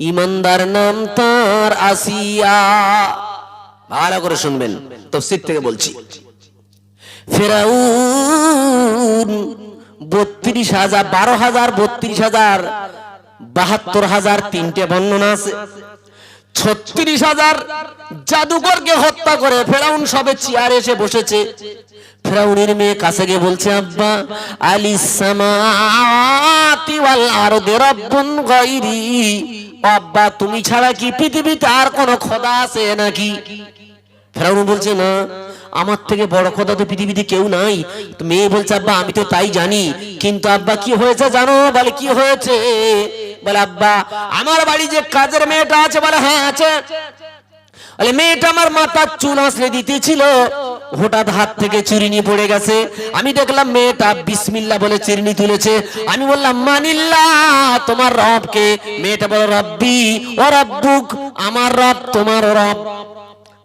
ইমানদার নাম তার আসিয়া। ভালো করে শুনবেন, তফসির থেকে বলছি। ফেরাউন বত্রিশ হাজার, বারো হাজার, বত্রিশ হাজার, বাহাত্তর হাজার তিনটে বর্ণনা আছে। ছত্রিশ হাজার জাদুকরকে হত্যা করে ফেরাউন সবে চেয়ারে এসে বসেছে। ফেরাউনের মেয়ে কাছে গিয়ে বলছে, আব্বা আলি সামাতি ওয়াল আরদি রাব্বুন গায়রি। আব্বা তুমি ছাড়া কি পৃথিবীতে আর কোনো খোদা আছে নাকি? ফেরাউন বলছে, না, আমার থেকে বড় খোদা তো পৃথিবীতে কেউ নাই। মেয়ে বলছে, আব্বা, আমি তো তাই জানি। কিন্তু আব্বা, কি হয়েছে জানো? বলে, কি হয়েছে? বলে, আব্বা, আমার বাড়ি যে কাজের মেয়েটা আছে, বলে হ্যাঁ আছে। বলে, মেয়েটা আমার মাথার চুল আসলে দিতেছিল। হঠাৎ হাত থেকে চিরুনি পড়ে গেছে। আমি দেখলাম মেয়েটা বিসমিল্লা বলে চিরুনি তুলেছে। আমি বললাম, মানিল্লা, তোমার রবকে মেয়েটা বলে রব্বি, ও রব্বুক, আমার রব, তোমার রব।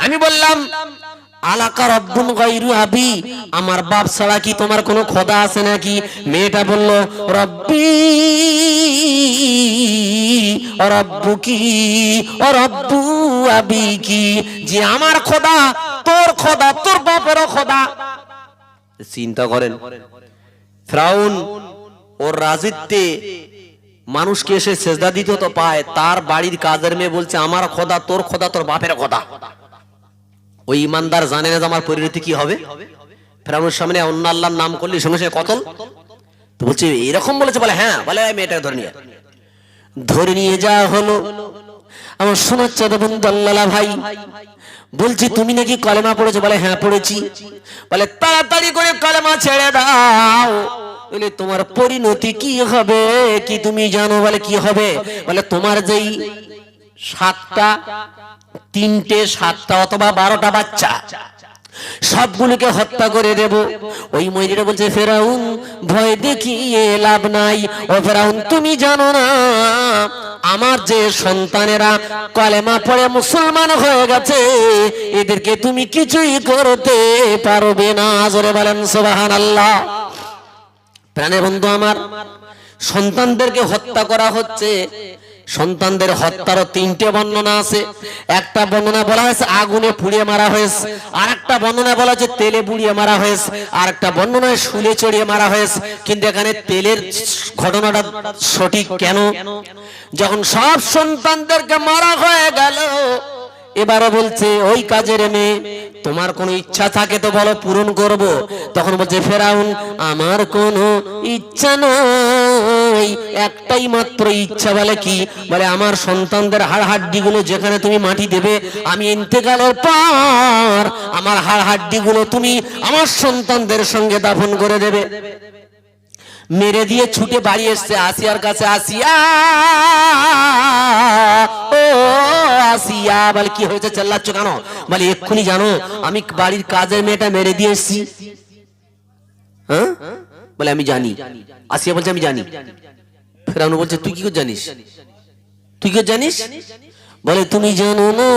আমি বললাম, আলাকা রব্বুন গায়রু আবি, আমার বাপ ছাড়া কি তোমার কোনো খোদা আছে নাকি? মেয়েটা বলল, রব্বি, ও রব্বুকি রব্বু আবি কি যে আমার খোদা তোর খোদা, তোর বাপেরও খোদা। চিন্তা করেন, ফ্রাউন ওর রাজিত্বে মানুষকে এসে সেজদা দিতে তো পায়, তার বাড়ির কাজের মেয়ে বলছে, আমার খোদা, তোর খোদা, তোর বাপের খোদা। ওই ইমানদার জানে না যে আমার পরিণতি কি হবে? ফেরাউনের সামনে অন্য আল্লাহর নাম করলে সঙ্গে সঙ্গে কতল? তো বলছে, এরকম বলেছে? বলে হ্যাঁ বলে, এই মেয়েটাকে ধরে নিয়ে। ধরে নিয়ে যাওয়া হলো। আমার শোনাচ্ছে বন্ধু আল্লাহ ভাই বলছি, তুমি নাকি কলেমা পড়েছো? বলে হ্যাঁ পড়েছি। বলে, তাড়াতাড়ি করে কলেমা ছেড়ে দাও। বলে, তোমার পরিণতি কি হবে? কি তুমি জানো? বলে, কি হবে? বলে, তোমার যেই সাতটা, তিনটে সাতটা অথবা বারোটা বাচ্চা সবগুলোকে হত্যা করে দেব। ওই মহিলাটা বলছে, ফেরাউন, ভয় দেখিয়ে লাভ নাই। ও ফেরাউন, তুমি জানো না, আমার যে সন্তানেরা কলেমা পড়ে মুসলমান হয়ে গেছে, এদেরকে তুমি কিছুই করতে পারবে না। জোরে বলেন সোবাহান আল্লাহ প্রাণের বন্ধু আমার, সন্তানদেরকে হত্যা করা হচ্ছে। সন্তানদের হত্যারও তিনটে বর্ণনা আছে। একটা বর্ণনা বলা হয়েছে, আগুনে পুড়িয়ে মারা হয়েছে। আর একটা বর্ণনা বলা হয়েছে, তেলে বুড়িয়ে মারা হয়েছে। আর একটা বর্ণনায় শুলে চড়িয়ে মারা হয়েছে। কিন্তু এখানে তেলের ঘটনাটা সঠিক কেন? যখন সব সন্তানদেরকে মারা হয়ে গেল এবারে বলছে, ওই কাজের মেয়ে, তোমার কোনো ইচ্ছা থাকে তো বলো, পূরণ করব। তখন বলছে, ফেরাউন, আমার কোনো ইচ্ছা নয় একটাই মাত্র ইচ্ছা বলে কি? বলে, আমার সন্তানদের হাড় হাড্ডিগুলো যেখানে তুমি মাটি দেবে, আমি ইন্তেকালের পর আমার হাড় হাড্ডিগুলো তুমি আমার সন্তানদের সঙ্গে দাফন করে দেবে। মেরে দিয়ে ছুটে বাড়ি এসছে আসিয়ার কাছে, আসিয়া, ও আসিয়া। বলে, কি হয়েছে? চেল্লাচ্ছ কেন? বলে, এক্ষুনি জানো, আমি বাড়ির কাজের মেয়েটা মেরে দিয়ে এসছি। হ্যাঁ? বলে, আমি জানি। আসিয়া বলছে, আমি জানি। ফেরাউন বলছে, তুই কি করে জানিস? তুই কি জানিস? বলে, তুমি জানো না,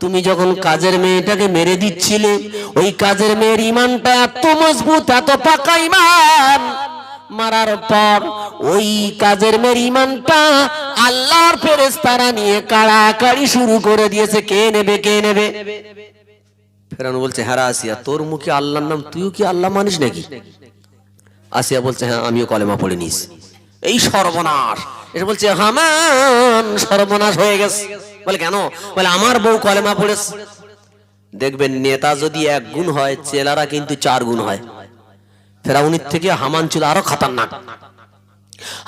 তুমি যখন কাজের মেয়েটাকে মেরে দিচ্ছিলে, ওই কাজের মেয়ের ইমানটা এত মজবুত, এত পাকা ইমান, মারার পর ওই কাজের মেয়ের ইমানটা আল্লাহর ফেরেশতারা নিয়ে কাড়াকাড়ি শুরু করে দিয়েছে। কে নেবে কে নেবে? ফেরানো বলছে হ্যাঁ আসিয়া তোর মুখে আল্লাহর নাম, তুইও কি আল্লাহ মানিস নাকি? আসিয়া বলছে হ্যাঁ আমিও কলেমা পড়ে নিস। এই সর্বনাশ। এটা বলছে, হামান, সর্বনাশ হয়ে গেছে। বলে, কেন? বলে, আমার বউ কলেমা পড়েছে। দেখবেন, নেতা যদি এক গুণ হয়, চেলারা কিন্তু চার গুণ হয়। ফেরাউনির থেকে হামান ছিল আরও খাতারনাক।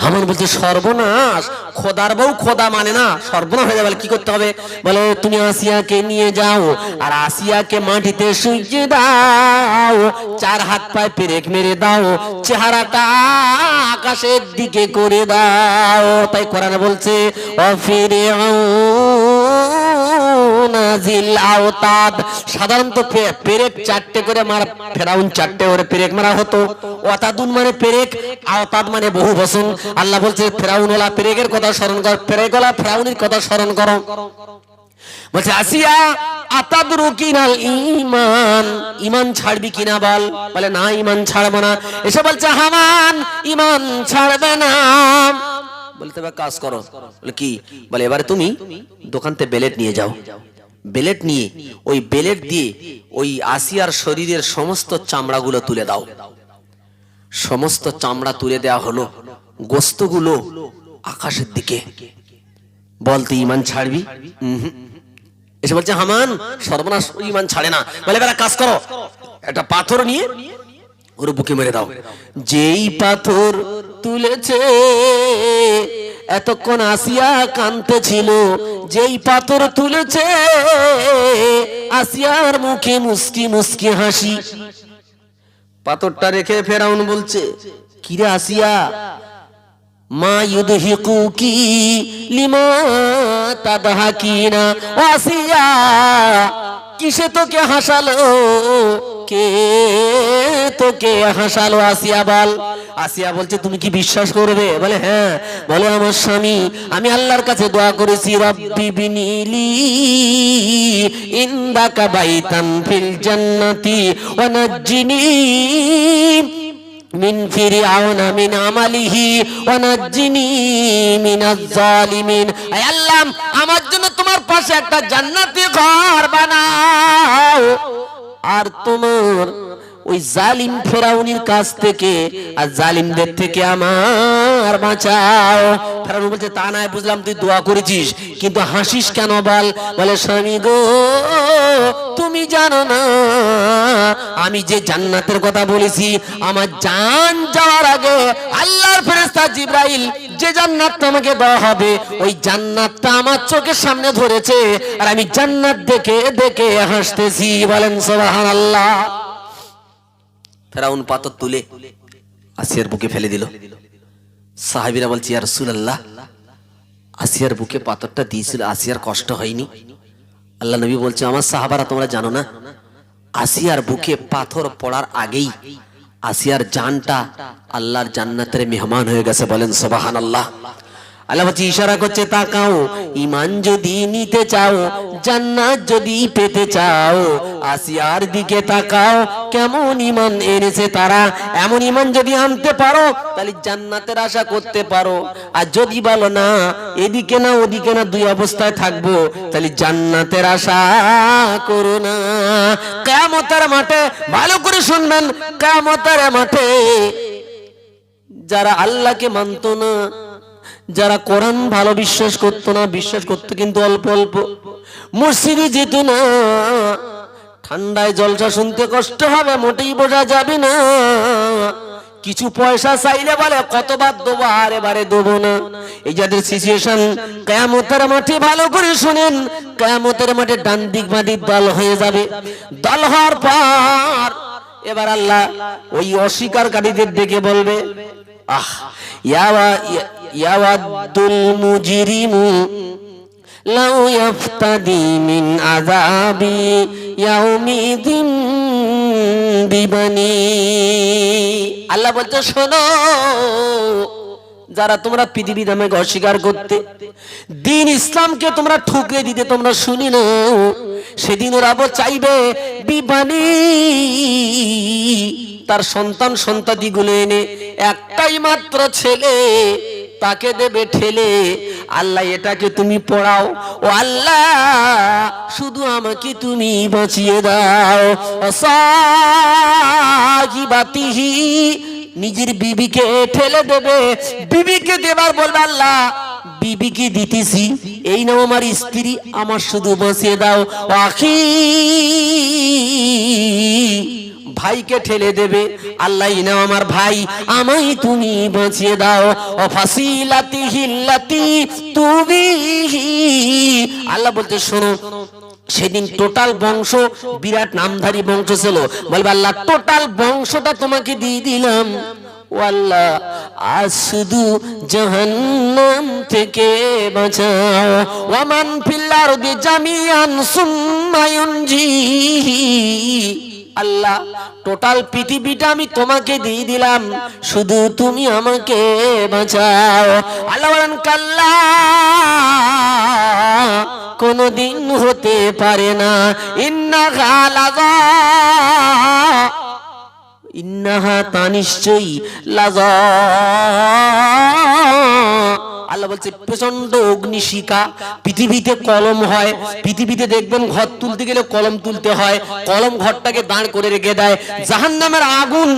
হামান বলছে সর্বনাশ। খোদার বউ খোদা মানে না, সর্বনাশ হয়ে যাবে কি করতে হবে? বলে, তুমি আসিয়াকে নিয়ে যাও, আর আসিয়াকে মাটিতে শুইয়ে দাও, চার হাত পায়ে পেরেক মেরে দাও, চেহারাটা আকাশের দিকে করে দাও। তাই কোরআনে বলছে অফিরে নাজিল আওতাদ সাধারণত পেরেক চারটে করে মারা ফেরাউন চারটে করে পেরেক মারা হতো। ওয়াতাদুন মানে পেরেক আওতাদ মানে বহু বসন। আল্লাহ বলছে ফেরাউন ওলা পেরেকের কথা স্মরণ কর পেরেক ওলা ফেরাউনের কথা স্মরণ করো। বলছে, আসিয়া, আতাদরু কিনাল ইমান ইমান ছাড়বি কিনা বল? বলে, না ইমান ছাড়বো না। এসে বলছে, হামান ইমান ছাড়বে না। বলতে কাজ করো। বলে, কি? বলে, এবারে তুমি দোকানতে বেলেট নিয়ে যাও। বেলেট নিয়ে, ওই বেলেট দিয়ে ওই আসিয়ার শরীরের সমস্ত চামড়াগুলো তুলে দাও। সমস্ত চামড়া তুলে দেওয়া হলো গোস্তগুলো আকাশের দিকে। বলতে ইমান ছাড়বি। এসে বলছে, হামান, সর্বনাশ ইমান ছাড়ে না। বলে এক কাজ করো। একটা পাথর নিয়ে ওর বুকে মেরে দাও। যেই পাথর তুলেছে এতক্ষণ আসিয়া কানতে ছিল যেই পাথর তুলেছে, আসিয়ার মুখে মুস্কি মুস্কি হাসি। পাথরটা রেখে ফেরাউন বলছে, কিরে আসিয়া, মা ইউদহিকুকি লিমা তাদহাকিনা আসিয়া কিসে তোকে হাসালো? কে তোকে হাসালো? আসিয়া বল। আসিয়া বলছে, তুমি কি বিশ্বাস করবে? বলে হ্যাঁ। বলে, আমার স্বামী, আমি আল্লাহর কাছে দোয়া করেছি, রব্বি বিনিলি ইন্দাকা বাইতান ফিল জান্নাতি ওয়া ফিরআউনা মিন আমালিহি ওয়া নাজ্জিনি মিনাজ জালিমিন আয় আল্লাহ, আমার জন্য তোমার পাশে একটা জান্নাতি ঘর বানাও। আর তোমার ওই জালিম ফেরাউনির কাছ থেকে, আর জালিমদের থেকে আমার বাঁচাও। ফেরাউন বলছে, তা নয়, বুঝলাম তুই দোয়া করেছিস, কিন্তু হাসিস কেন বল? বলে, স্বামী গো, তুমি জানো না, আমি যে জান্নাতের কথা বলেছি, আমার জান যাওয়ার আগে আল্লাহর ফেরেশতা জিব্রাইল যে জান্নাতটা আমাকে দেওয়া হবে, ওই জান্নাতটা আমার চোখের সামনে ধরেছে, আর আমি জান্নাত দেখে দেখে হাসতেছি, বলেন, সুবহানাল্লাহ। ফেরাউন পাথর তুলে আসিয়ার বুকে ফেলে দিল। সাহাবিরা বলছে, ইয়া রাসূলুল্লাহ, আসিয়ার বুকে পাথরটা দিয়েছিল, আসিয়ার কষ্ট হয়নি। আল্লাহ নবী বলছে, আমার সাহাবারা তোমরা জানো না, আসিয়ার বুকে পাথর পড়ার আগেই আসিয়ার জানটা আল্লাহর জান্নাতের মেহমান হয়ে গেছে বলেন সোবাহান আল্লাহ আল্লাহ বলছে, ইশারা করছে, তাকাও। ইমান যদি নিতে চাও, জান্নাত যদি পেতে চাও, আসিয়ার দিকে তাকাও। কেমন ইমান এনেছে তারা? এমন ইমান যদি আনতে পারো, তাহলে জান্নাতের আশা করতে পারো। আর যদি বলো না, এদিকে না, ওদিকে না, দুই অবস্থায় থাকব, তাহলে জান্নাতের আশা করো না। কেমতের মাঠে, ভালো করে শুনবেন কেমতের মাঠে যারা আল্লাহকে মানতো না যারা কোরআন ভালো বিশ্বাস করতো না, বিশ্বাস করতো কিন্তু অল্প অল্প। মসজিদে যেত না। ঠান্ডায় জলসা শুনতে কষ্ট হবে, মোটেই বোঝা যাবে না। কিছু পয়সা চাইলে বলে, কতবার দেবো? আর এবারে দেবো না। এই যাদের সিচুয়েশন কেয়ামতের মাঠে ভালো করে শুনেন, কেয়ামতের মাঠে ডান দিক বাদিক দল হয়ে যাবে। দল হওয়ার পর, এবার আল্লাহ ওই অস্বীকারীদের ডেকে বলবে আহ, ইয়াওয়া ইয়াওয়াদুল মুজরিমু, লাউ ইয়াফতাদি মিন আযাবি ইয়াউমিদিন বিবানি। আল্লাহ বলতে শোনো, যারা তোমরা পৃথিবী নামে অস্বীকার করতে, দিন ইসলামকে তোমরা ঠুকরে দিতে তোমরা শুনি না, সেদিন ওরা চাইবে, বিবানি। তার সন্তান সন্তাদি গুলো এনে একটাই মাত্র ছেলে, তাকে দেবে ঠেলে। আল্লাহ, এটাকে তুমি পড়াও। ও আল্লাহ, শুধু আমাকে তুমি বাঁচিয়ে দাও। সাহিবাতিহি, নিজের বিবিকে ঠেলে দেবে। বিবিকে দেবার বলবে, আল্লাহ, বিবিকে দিতেছি। এই নাও আমার স্ত্রী, আমার শুধু বাঁচিয়ে দাও। আখি ভাইকে ঠেলে দেবে। আল্লাহ নাও আমার ভাই আমাই তুমি বাঁচিয়ে দাও। ও তুমি আল্লাহ বলতে শোনো, সেদিন টোটাল বংশ বিরাট নামধারী বংশ ছিল। বলবে আল্লাহ, টোটাল বংশটা তোমাকে দিয়ে দিলাম। আল্লাহ, আজ শুধু জাহান্নাম থেকে বাঁচাও। ওয়ামান ফিল্লার জামিয়ান আল্লাহ টোটাল পৃথিবীটা আমি তোমাকে দিয়ে দিলাম। শুধু তুমি আমাকে বাঁচাও। আল্লাহ বলেন, কাল্লা, কোনদিন হতে পারে না। ইন্না গালাগা ইন্নাহা তা নিশ্চয়ই আল্লাহ বলছে প্রচণ্ড অগ্নিশিকা পৃথিবীতে কলম হয়, পৃথিবীতে দেখবেন ঘর তুলতে গেলে কলম তুলতে হয়, কলম ঘরটাকে দাঁড় করে রেখে দেয়। জাহান্নামের আগুন,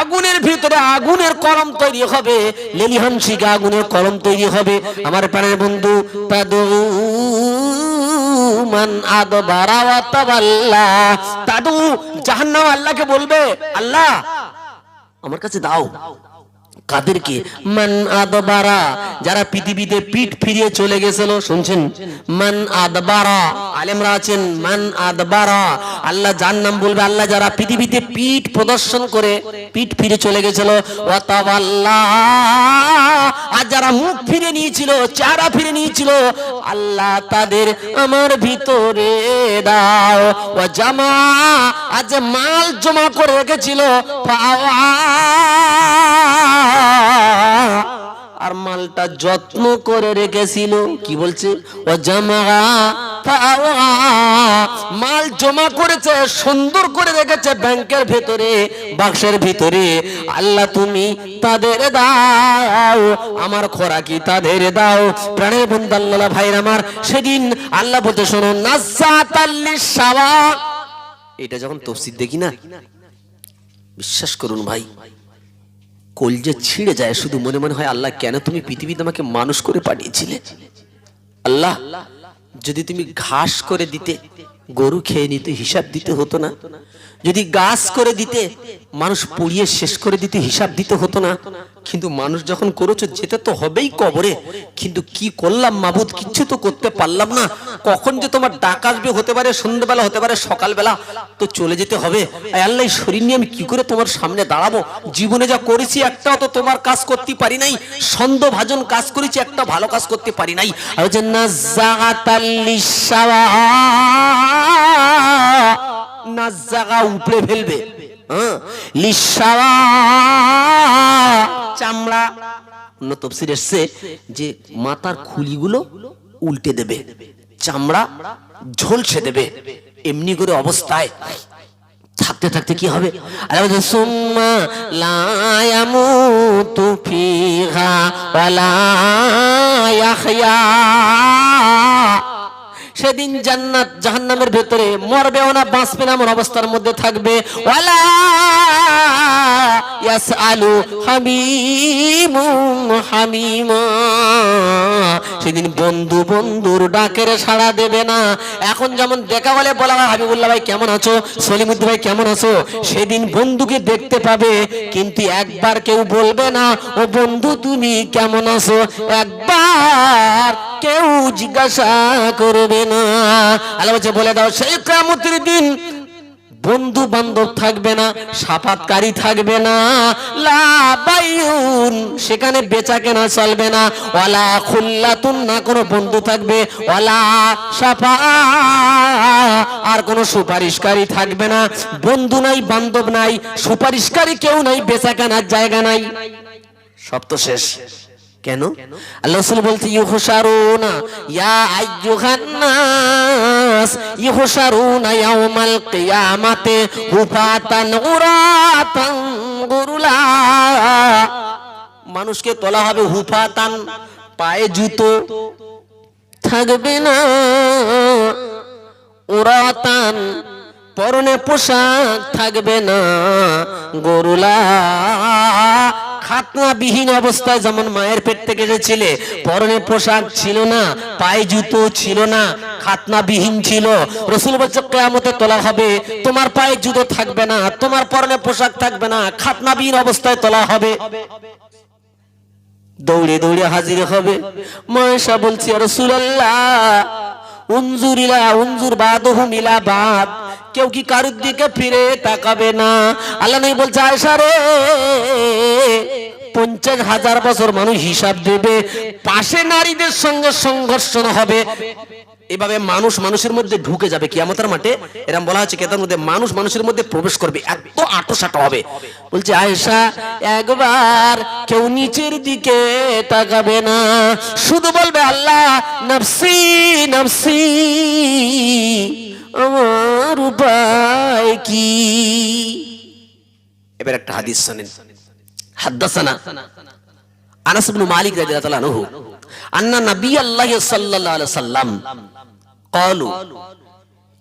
আগুনের ভিতরে আগুনের কলম তৈরি হবে, লেলিহান শিকা আগুনের কলম তৈরি হবে। আমার প্রাণের বন্ধু তাদু মান আদবারা ওয়া তাওয়াল্লা। দাদু জাহান্নাম আল্লাহকে বলবে আল্লাহ আমার কাছে দাও। কাদেরকে? মান আদবারা। যারা পৃথিবীতে পিঠ ফিরিয়ে চলে গেছিল, শুনছেন? মান আদবারা। আলেমরা আছেন, মান আদবারা। আল্লাহ যার নাম বলবে, আল্লাহ যারা পৃথিবীতে পিঠ প্রদর্শন করে, পিঠ ফিরে চলে গেছিল আর যারা মুখ ফিরে নিয়েছিল, চেহারা ফিরে নিয়েছিল, আল্লাহ তাদের আমার ভিতরে দাও। ও জামা। যে মাল জমা করে রেখেছিল পাওয়া আর মালটা যত্ন করে রেখেছিল। কি বলছে? ও জামা মাল জমা করেছে, সুন্দর করে রেখেছে ব্যাংকের ভেতরে, বাক্সের ভিতরে। আল্লাহ, তুমি তাদের দাও, আমার খোরাকি তাদের দাও। প্রাণের বন্ধু আল্লাহ আমার, সেদিন আল্লাহ বলতে শোনো সাওয়া এটা যখন তফসির দেখি না, বিশ্বাস করুন ভাই কলজে ছিঁড়ে যায়, শুধু মনে মনে হয়, আল্লাহ, কেন তুমি পৃথিবীতে আমাকে মানুষ করে পাঠিয়েছিলে? আল্লাহ, যদি তুমি ঘাস করে দিতে, গরু খেয়ে নিতে হিসাব দিতে হতো না? যদি গাছ করে দিতে মানুষ পুড়িয়ে শেষ করে দিতে হিসাব দিতে হতো না। কিন্তু মানুষ যখন করেছ, যেতে তো হবেই কবরে। কিন্তু কি করলাম মাবুদ, কিচ্ছু তো করতে পারলাম না। কখন যে তোমার ডাক আসবে হতে পারে, সন্ধ্যেবেলা হতে পারে, সকালবেলা। তো চলে যেতে হবে। আল্লাহ শরীর নিয়ে আমি কি করে তোমার সামনে দাঁড়াবো? জীবনে যা করেছি, একটাও তো তোমার কাজ করতে পারি নাই। সন্দেহ ভাজন কাজ করেছি, একটা ভালো কাজ করতে পারি নাই। আর যে নাজাগাতাল লিসাওয়া নাজাগা উপড়ে ফেলবে। চামড়া। অন্য তফসির এসছে যে মাথার খুলিগুলো উল্টে দেবে, চামড়া ঝলসে দেবে এমনি করে অবস্থায়। থাকতে থাকতে কি হবে? আরে বলছে, সুম্মা লা ইয়ামুতু ফিহা ওয়ালা ইয়াহইয়া। সেদিন জান্নাত জাহান্নামের ভেতরে মরবেও না বাঁচবে না এমন অবস্থার মধ্যে থাকবে। ওয়ালা ইয়াসআলু হামিমুন হামিমা। সেদিন বন্ধু বন্ধুর ডাকের সাড়া দেবে না। এখন যেমন দেখা বলে বলা হয়, হাবিবুল্লাহ ভাই কেমন আছো? সলিমুদ্দি ভাই কেমন আছো? সেদিন বন্ধুকে দেখতে পাবে, কিন্তু একবার কেউ বলবে না, ও বন্ধু, তুমি কেমন আছো? একবার কেউ জিজ্ঞাসা করবে না। বলছে, বলে দাও, সেই কামতির দিন বন্ধু বান্ধব থাকবে না, সাফাতকারী থাকবে না। লাবাইউন সেখানে বেচা কেনা চলবে না। ওয়ালা খুল্লাতুন, না কোনো বন্ধু থাকবে। ওয়ালা সাফা আর কোনো সুপারিশকারী থাকবে না। বন্ধু নাই, বান্ধব নাই, সুপারিশকারী কেউ নাই বেচা কেনার জায়গা নাই। সব তো শেষ। কেন? আল্লাহ রাসূল বলছে ইউহশারুনা ইয়া আইয়ুহান নাস ইউহশারুনা ইয়াউমাল কিয়ামাতে হুফাতান উরাতান গুরুলা। মানুষকে তোলা হবে হুফাতান পায়ে জুতো। থাকবে না। উরাতান পরনে পোশাক থাকবে না। গরুলা খাতনাবিহীন অবস্থায় যেমন মায়ের পেট থেকে এসেছিলে, পরনে পোশাক ছিল না, পায়ে জুতো ছিল না, খাতনাবিহীন ছিল। রসুল বলছে, কেয়ামতে তোলা হবে, তোমার পায়ে জুতো থাকবে না, তোমার পরনে পোশাক থাকবে না, খাতনাবিহীন অবস্থায় তোলা হবে। দৌড়ে দৌড়ে হাজির হবে। মহেশা বলছি রসুল্লাহ উনজুরিলা উনজুর বাদহু মিলা বাদ। কেউ কি কারুর দিকে ফিরে তাকাবে না? আল্লাহ নবী বলছে আয়সা রে, পঞ্চাশ হাজার বছর মানুষ হিসাব দেবে, পাশে নারীদের সঙ্গে সংঘর্ষণ হবে। এভাবে মানুষ মানুষের মধ্যে ঢুকে যাবে কিয়ামতের মাঠে। এরকম বলা হচ্ছে কেতার মধ্যে মানুষ মানুষের মধ্যে প্রবেশ করবে। এত আটো সাটো হবে। বলছে, আয়েশা, একবার কেউ নিচের দিকে তাকাবে না। শুধু বলবে, আল্লাহ, নফসি নফসি, আমার উপায় কি? এবার একটা হাদিস শোনেন। হাদ্দাসানা, আনাস ইবনে মালিক রাদিয়াল্লাহু আনহু, আন্না নবী আল্লাহ সাল্লাল্লাহু আলাইহি সাল্লাম قالوا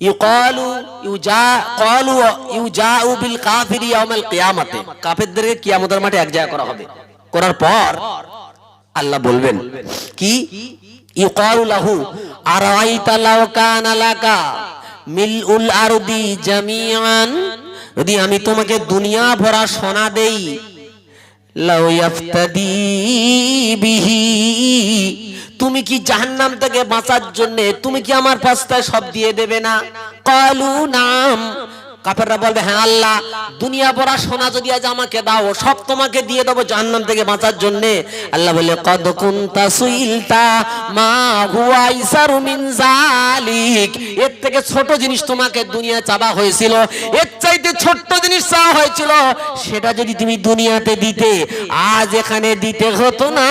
يقال يجا قالوا يجاء بالكافر يوم القيامه কাফেরদেরকে কিয়ামতের মাঠে এক জায়গা করা হবে করার পর আল্লাহ বলবেন কি ইউকালু লাহু আরাইতা লাউ কানা লাকা মিলউল আরদি জামিআন যদি আমি তোমাকে দুনিয়া ভরা সোনা দেই লাউ ইয়াফতাদি বিহি তুমি কি জাহান্নাম থেকে বাঁচার জন্য তুমি কি আমার পাস্তায় সব দিয়ে দেবে না? কালু নাম কাফেররা বলবে হ্যাঁ আল্লাহ, দুনিয়া ভরা সোনা যদি আজ আমাকে দাও, সব তোমাকে দিয়ে দেবো জাহান্নাম থেকে বাঁচার জন্য। আল্লাহ বলে কদ কুনতা সুইলতা, মা হুয়া ইসারু মিন জালিক এর থেকে ছোট জিনিস তোমাকে দুনিয়া চাওয়া হয়েছিল। এর চাইতে ছোট্ট জিনিস চাওয়া হয়েছিল, সেটা যদি তুমি দুনিয়াতে দিতে, আজ এখানে দিতে হতো না।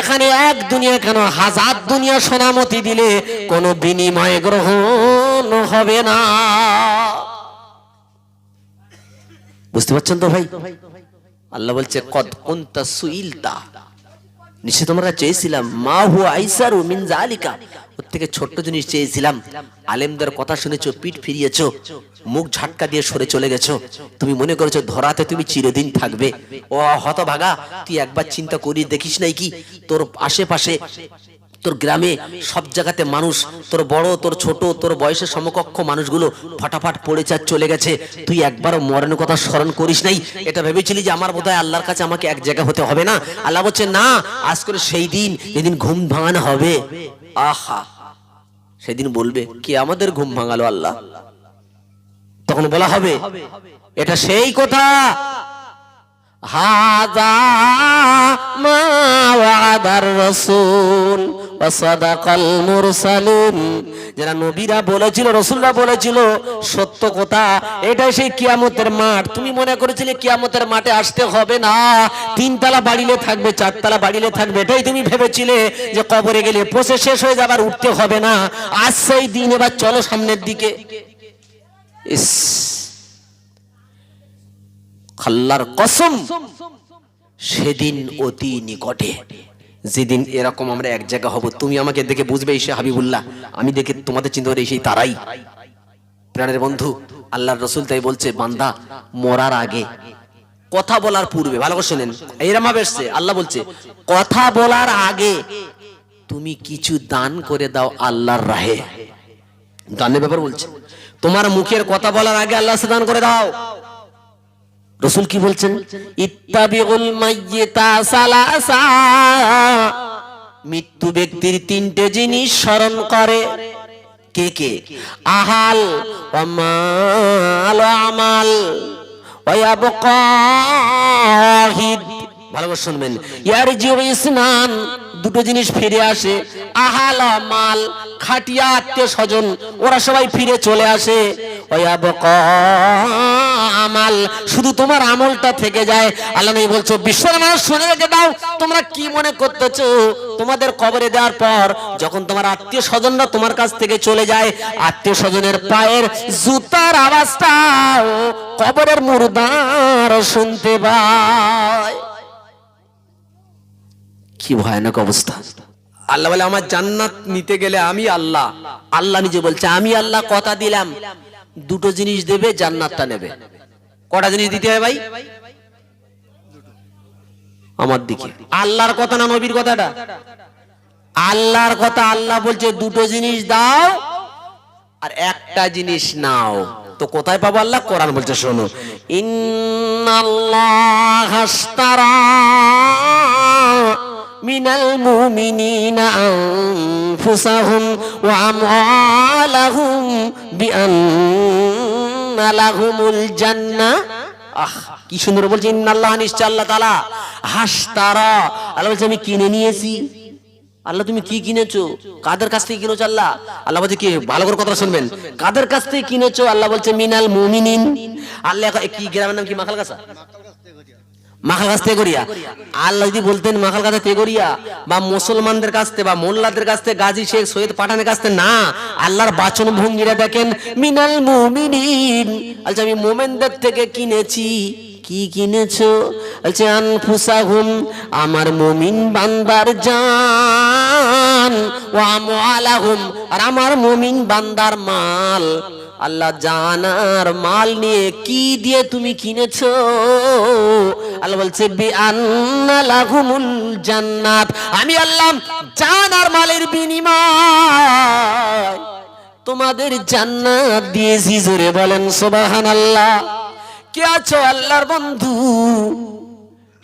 এখানে এক দুনিয়া কেন? হাজার দুনিয়া সোনামতি দিলে কোনো বিনিময় গ্রহণ হবে না। বুঝতে পারছেন তো ভাই? আল্লাহ বলছে, কদ কুনতা সুইলতা। নিশ্চয় তোমরা চেয়েছিলাম, মা হু আইসারু মিন জালিকা ওর থেকে ছোট্ট জিনিস চেয়েছিলাম, আলেমদের কথা শুনেছো, পিঠ ফিরিয়েছো, মুখ ঝাটকা দিয়ে সরে চলে গেছো। তুমি মনে করেছ ধরাতে তুমি চিরদিন থাকবে। ও হতভাগা, তুই একবার চিন্তা করিস দেখিস নাই কি? তোর আশেপাশে তোর গ্রামে সব জায়গাতে মানুষ, তোর বড়, তোর ছোট, তোর বয়সের সমকক্ষ মানুষগুলো ফটাফট পড়ে চার চলে গেছে। তুই একবারও মরণের কথা স্মরণ করিস নাই। এটা ভেবেছিলি যে আমার বোধহয় আল্লাহর কাছে আমাকে এক জায়গা হতে হবে না? আল্লাহ বলছে, না, আজ করে সেই দিন, যেদিন ঘুম ভাঙানো হবে। আহা, সেদিন বলবে, কি আমাদের ঘুম ভাঙালো আল্লাহ? তখন বলা হবে, এটা সেই কথা। হাদা মা মুরসালুন যারা নবীরা বলেছিল, রাসূলরা বলেছিল, সত্য কথা, এটাই সেই কিয়ামতের মাঠ। তুমি মনে করেছিলে কিয়ামতের মাঠে আসতে হবে না, তিনতলা বাড়িলে থাকবে, চারতলা বাড়িলে থাকবে, এটাই তুমি ভেবেছিলে যে কবরে গেলে পচে শেষ হয়ে যাবার উঠতে হবে না। আজ সেই দিন, এবার চলো সামনের দিকে। ইস আল্লাহর কসম, সেদিন অতি নিকটে। যেদিন এরকম আমরা এক জায়গা হব, তুমি আমাকে দেখে বুঝবে এসে হাবিবুল্লাহ। আমি দেখে তোমাদের চিন্তা করি সেই তারাই। প্রাণের বন্ধু, আল্লাহর রসুল তাই বলছে, বান্দা, মরার আগে কথা বলার পূর্বে, ভালো করে শোনেন এইরকম ভাবে এসছে, আল্লাহ বলছে, কথা বলার আগে তুমি কিছু দান করে দাও আল্লাহর রাহে। দানের ব্যাপার বলছে, তোমার মুখের কথা বলার আগে আল্লাহ দান করে দাও। রসুল কি বলছেন? ইত্তাবিউল মাইয়িতা সালাসা। মৃত্যু ব্যক্তির তিনটে জিনিস স্মরণ করে। কে কে? আহাল অমাল আমাল। ওয়াবকাহিদ। ভালো করে শুনবেন। ইয়ার জিও ইসনান দুটো জিনিস ফিরে আসে। আহাল মাল খাটিয়া আত্মীয় স্বজন, ওরা সবাই ফিরে চলে আসে। আমাল। শুধু তোমার আমলটা থেকে যায়। আল্লাহ বলছো, বিশ্বের মানুষ শুনে রেখে দাও, তোমরা কি মনে করতেছো? তোমাদের কবরে দেওয়ার পর যখন তোমার আত্মীয় স্বজনরা তোমার কাছ থেকে চলে যায়, আত্মীয় স্বজনের পায়ের জুতার আওয়াজটাও কবরের মুর্দার শুনতে পায়। কি ভয়ানক অবস্থা। আল্লাহ বলে, আমার জান্নাত নিতে গেলে আমি আল্লাহ। আল্লাহ নিজে বলছে, আমি আল্লাহ কথা দিলাম। দুটো জিনিস দেবে, জান্নাতটা নেবে। কটা জিনিস দিতে হবে ভাই? আমার দিকে। আল্লাহর কথা না নবীর কথাটা? আল্লাহর কথা আল্লাহ বলছে, দুটো জিনিস দাও আর একটা জিনিস নাও। তো কোথায় পাবো আল্লাহ? কোরআন বলছে, শোনো। ইন্নাল্লাহ من المؤمنين أنفسهم وأموالهم بأن لهم الجنة আহ কি সুন্দর বলছে ইন্নাল্লাহ নিশ্চয় আল্লাহ তাআলা হাসতারা আল্লাহ বলছে আমি কিনে নিয়েছি আল্লাহ তুমি কি কিনেছো কাদের কাছ থেকে কিনেছো আল্লাহ আল্লাহ বলছে কি ভালো করে কথা শুনবেন কাদের কাছ থেকে কিনেছো আল্লাহ বলছে মিনাল মুমিনিন আল্লাহ কি গ্রামের নাম কি মাখাল কাছা মাখাল কাছ থেকে করিয়া আল্লাহ যদি বলতেন মাখাল কাছে তেগরিয়া, বা মুসলমানদের কাছ থেকে, বা মোল্লাদের কাছ থেকে, গাজী শেখ সৈয়দ পাঠানের কাছ থেকে, না। আল্লাহর বাচন ভঙ্গিরা দেখেন, মিনাল মুমিনিন। আচ্ছা আমি মোমেনদের থেকে কিনেছি। কি কিনেছো? বলছে, আনফুসাহুম, আমার মুমিন বান্দার জান। ও আমওয়ালাহুম, আর আমার মুমিন বান্দার মাল। আল্লাহ জানার মাল নিয়ে কি দিয়ে তুমি কিনেছো? আল্লাহ বলছে জান্নাত। আমি আল্লাহ জানার মালের বিনিময় তোমাদের জান্নাত দিয়েছি। জোরে বলেন সোবাহান আল্লাহ কে আছো আল্লাহর বন্ধু?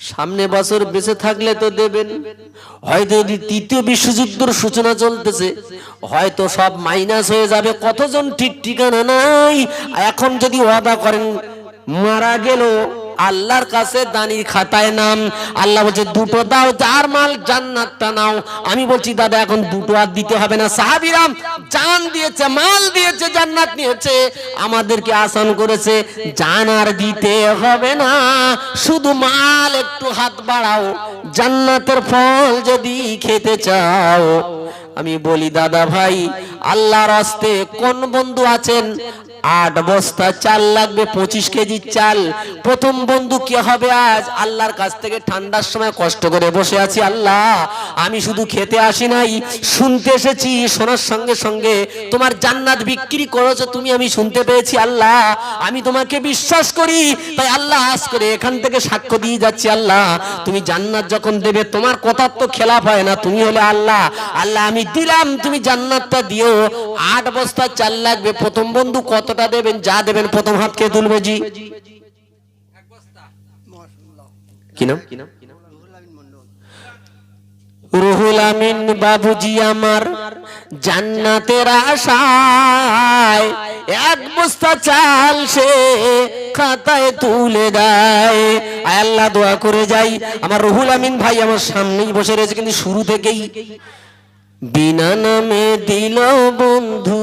সামনে বছর বেঁচে থাকলে তো দেবেন। হয়তো যদি তৃতীয় বিশ্বযুদ্ধের সূচনা চলতেছে। হয়তো সব মাইনাস হয়ে যাবে। কতজন ঠিক ঠিকানা নাই? এখন যদি ওয়াদা করেন, মারা গেল আল্লাহর কাছে দানির খাতায় নাম। আল্লাহ বলছে, দুটো দাও, যার মাল জান্নাতটা নাও। আমি বলছি, দাদা, এখন দুটো আর দিতে হবে না। সাহাবিরাম জান দিয়েছে, মাল দিয়েছে, জান্নাত নিয়েছে। আমাদেরকে আসান করেছে, জান আর দিতে হবে না। শুধু মাল একটু হাত বাড়াও, জান্নাতের ফল যদি খেতে চাও। আমি বলি, দাদা ভাই, আল্লাহর হস্তে কোন বন্ধু আছেন? আট বস্তা চাল লাগবে, পঁচিশ কেজি চাল। প্রথম বন্ধু কি হবে আজ? আল্লাহর কাছ থেকে ঠান্ডার সময় কষ্ট করে বসে আছি, আল্লাহ। আমি শুধু খেতে আসি নাই, শুনতে এসেছি। শোনার সঙ্গে সঙ্গে তোমার জান্নাত বিক্রি করেছ, তুমি আমি শুনতে পেয়েছি, আল্লাহ। আমি তোমাকে বিশ্বাস করি, তাই আল্লাহ আজ করে এখান থেকে সাক্ষ্য দিয়ে যাচ্ছি, আল্লাহ। তুমি জান্নাত যখন দেবে, তোমার কথার তো খেলাফ হয় না, তুমি হলে আল্লাহ। আল্লাহ, আমি দিলাম, তুমি জান্নাতটা দিও। আট বস্তা চাল লাগবে, প্রথম বন্ধু কতটা দেবেন যা দেবেন প্রথম হাতকে তুলবে জি। কি নাম? রুহুল আমিন বাবুজি আমার জান্নাতের আশায় এক বস্তা চাল সে খাতায় তুলে দেয়। আল্লাহ দোয়া করে যাই। আমার রুহুল আমিন ভাই আমার সামনেই বসে রয়েছে কিন্তু শুরু থেকেই বিনা নামে দিল বন্ধু।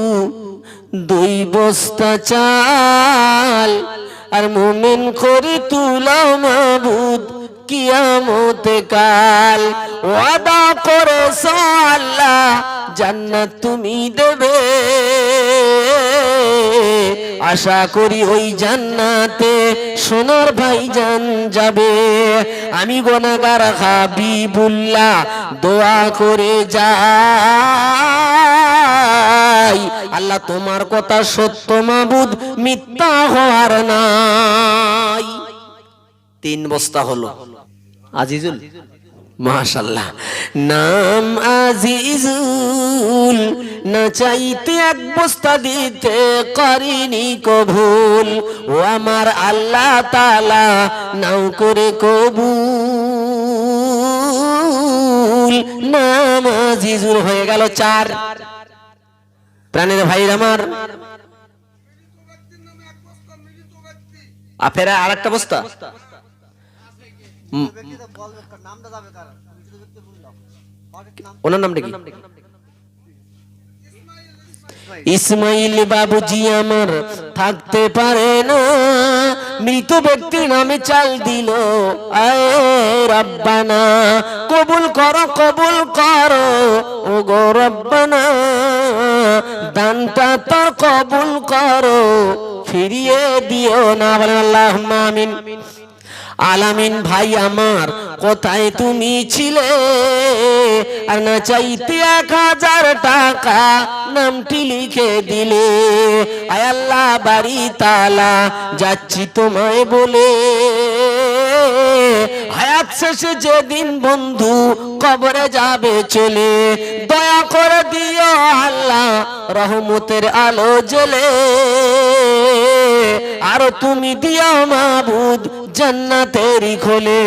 দুই বস্তা চাল আর মোমেন করে তুলাও মাবুদ কিয়ামতে কাল। ওয়াদা করে আল্লাহ জান্নাত তুমি দেবে। আশা করি ওই জান্নাতে সোনার ভাই জান যাবে। আমি গোনাগার হাবিবুল্লাহ, দোয়া করে যাই আল্লাহ, তোমার কথা সত্য মাবুদ, মিথ্যা হওয়ার নাই। তিন বস্তা হলো। আজিজুল? মাশাল্লাহ নাম আজিজুল, না চাইতে এক বস্তা দিতে করিনি কবুল। ও আমার আল্লাহ তালা নাও করে কবুল। নাম আজিজুল হয়ে গেল চার। প্রাণের ভাইর আমার। আফেরা আর একটা বস্তা। ওনার নামটা কি? ইসমাইল বাবুজি আমার থাকতে পারে না। মৃত ব্যক্তির নামে চাল দিল। আয়। রব্বানা, কবুল করো কবুল করো। ও গো রব্বানা, দানটা তো কবুল করো। ফিরিয়ে দিও না, বলেন আল্লাহ আমিন। আলামিন ভাই আমার, কোথায় তুমি ছিলে? আর না চাইতে এক হাজার টাকা নামটি লিখে দিলে। আয় আল্লাহ বাড়ি তালা, যাচ্ছি তোমায় বলে। হায়াত শেষে যেদিন বন্ধু কবরে যাবে চলে, দয়া করে দিও আল্লাহ রহমতের আলো জ্বলে। আর তুমি দিও মাবুদ জান্নাতেরই খোলে।